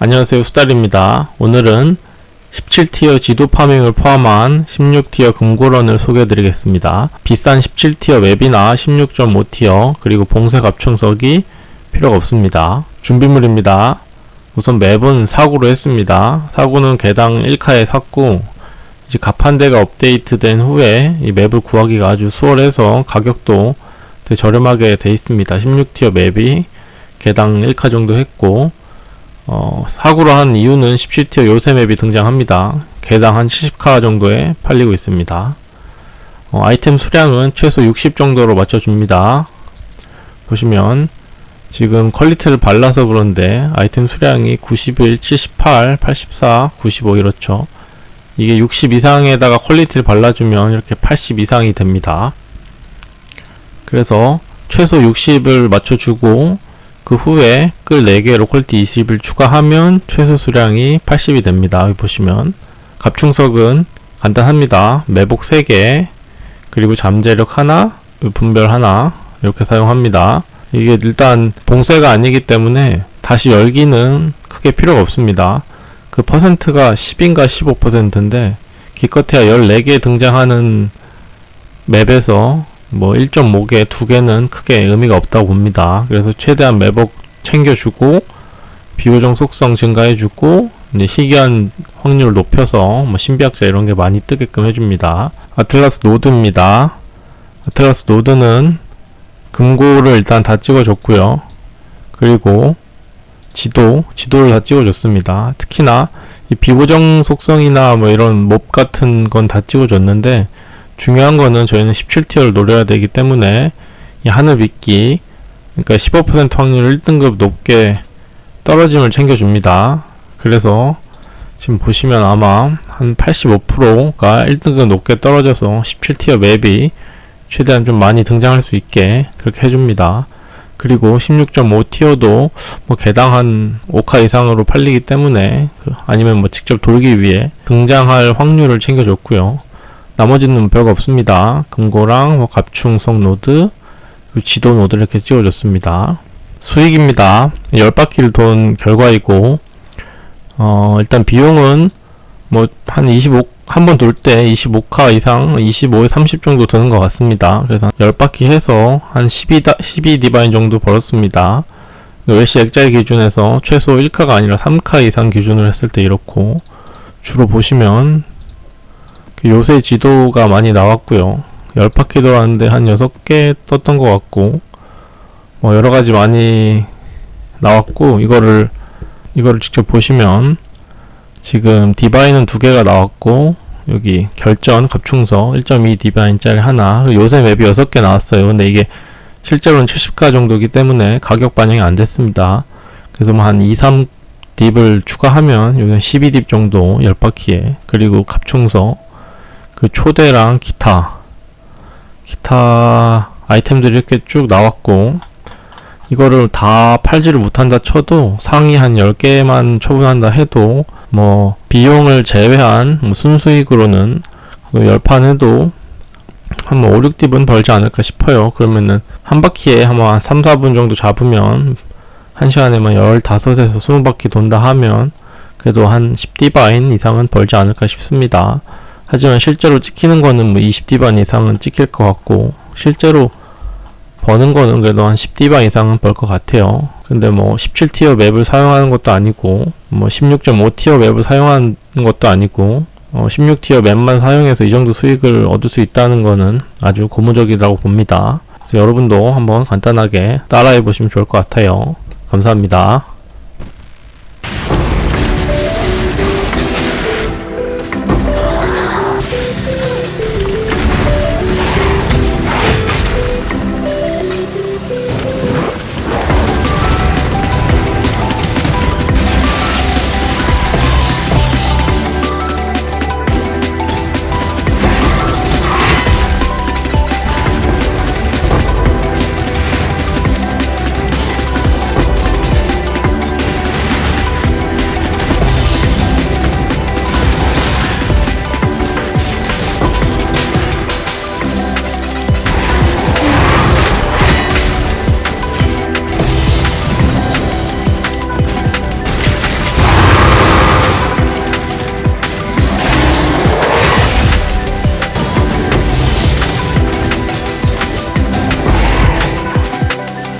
안녕하세요 수달입니다. 오늘은 17티어 지도 파밍을 포함한 16티어 금고런을 소개해 드리겠습니다. 비싼 17티어 맵이나 16.5티어 그리고 봉쇄 갑충석이 필요가 없습니다. 준비물입니다. 우선 맵은 사고로 했습니다. 사고는 개당 1카에 샀고 이제 가판대가 업데이트된 후에 이 맵을 구하기가 아주 수월해서 가격도 되게 저렴하게 돼 있습니다. 16티어 맵이 개당 1카 정도 했고 어, 사고로 한 이유는 17티어 요새 맵이 등장합니다. 개당 한 70카 정도에 팔리고 있습니다. 어, 아이템 수량은 최소 60 정도로 맞춰줍니다. 보시면 지금 퀄리티를 발라서 그런데 아이템 수량이 91, 78, 84, 95 이렇죠. 이게 60 이상에다가 퀄리티를 발라주면 이렇게 80 이상이 됩니다. 그래서 최소 60을 맞춰주고 그 후에 끌 4개로 퀄리티 20을 추가하면 최소 수량이 80이 됩니다. 여기 보시면 갑충석은 간단합니다. 매복 3개 그리고 잠재력 하나 분별 하나 이렇게 사용합니다. 이게 일단 봉쇄가 아니기 때문에 다시 열기는 크게 필요가 없습니다. 그 퍼센트가 10인가 15%인데 기껏해야 14개 등장하는 맵에서 뭐 1.5개, 2개는 크게 의미가 없다고 봅니다. 그래서 최대한 매복 챙겨주고 비고정 속성 증가해주고 이제 희귀한 확률을 높여서 뭐 신비학자 이런 게 많이 뜨게끔 해줍니다. 아틀라스 노드입니다. 아틀라스 노드는 금고를 일단 다 찍어줬고요. 그리고 지도, 지도를 다 찍어줬습니다. 특히나 이 비고정 속성이나 뭐 이런 몹 같은 건 다 찍어줬는데 중요한 거는 저희는 17티어를 노려야 되기 때문에 이 하늘 믿기 그러니까 15% 확률 1등급 높게 떨어짐을 챙겨줍니다. 그래서 지금 보시면 아마 한 85%가 1등급 높게 떨어져서 17티어 맵이 최대한 좀 많이 등장할 수 있게 그렇게 해줍니다. 그리고 16.5티어도 뭐 개당 한 5카 이상으로 팔리기 때문에 그 아니면 뭐 직접 돌기 위해 등장할 확률을 챙겨줬고요. 나머지는 별거 없습니다. 금고랑 뭐 갑충성 노드, 지도 노드 이렇게 찍어줬습니다. 수익입니다. 10바퀴를 돈 결과이고, 어, 일단 비용은 뭐 한 25, 한 번 돌 때 25카 이상, 25에 30 정도 드는 것 같습니다. 그래서 10바퀴 해서 한 12, 12 디바인 정도 벌었습니다. 웰시 액자의 기준에서 최소 1카가 아니라 3카 이상 기준으로 했을 때 이렇고, 주로 보시면 그 요새 지도가 많이 나왔고요. 10바퀴 돌았는데 한 6개 떴던 것 같고 뭐 여러 가지 많이 나왔고 이거를 이거를 직접 보시면 지금 디바인은 두 개가 나왔고 여기 결전 갑충서 1.2 디바인짜리 하나 요새 맵이 6개 나왔어요. 근데 이게 실제로는 70가 정도기 때문에 가격 반영이 안 됐습니다. 그래서 뭐 한 2, 3 딥을 추가하면 여기 12딥 정도 10바퀴에 그리고 갑충서 그 초대랑 기타 기타 아이템들이 이렇게 쭉 나왔고 이거를 다 팔지를 못한다 쳐도 상위 한 10개만 처분한다 해도 뭐 비용을 제외한 뭐 순수익으로는 그 10판 해도 한 뭐 5, 6딥은 벌지 않을까 싶어요. 그러면은 한 바퀴에 한 3, 4분 정도 잡으면 한 시간에만 15에서 20바퀴 돈다 하면 그래도 한 10디바인 이상은 벌지 않을까 싶습니다. 하지만 실제로 찍히는 거는 뭐 20디반 이상은 찍힐 것 같고 실제로 버는 거는 그래도 한 10디반 이상은 벌 것 같아요. 근데 뭐 17티어 맵을 사용하는 것도 아니고 뭐 16.5티어 맵을 사용하는 것도 아니고 어 16티어 맵만 사용해서 이 정도 수익을 얻을 수 있다는 거는 아주 고무적이라고 봅니다. 그래서 여러분도 한번 간단하게 따라해 보시면 좋을 것 같아요. 감사합니다.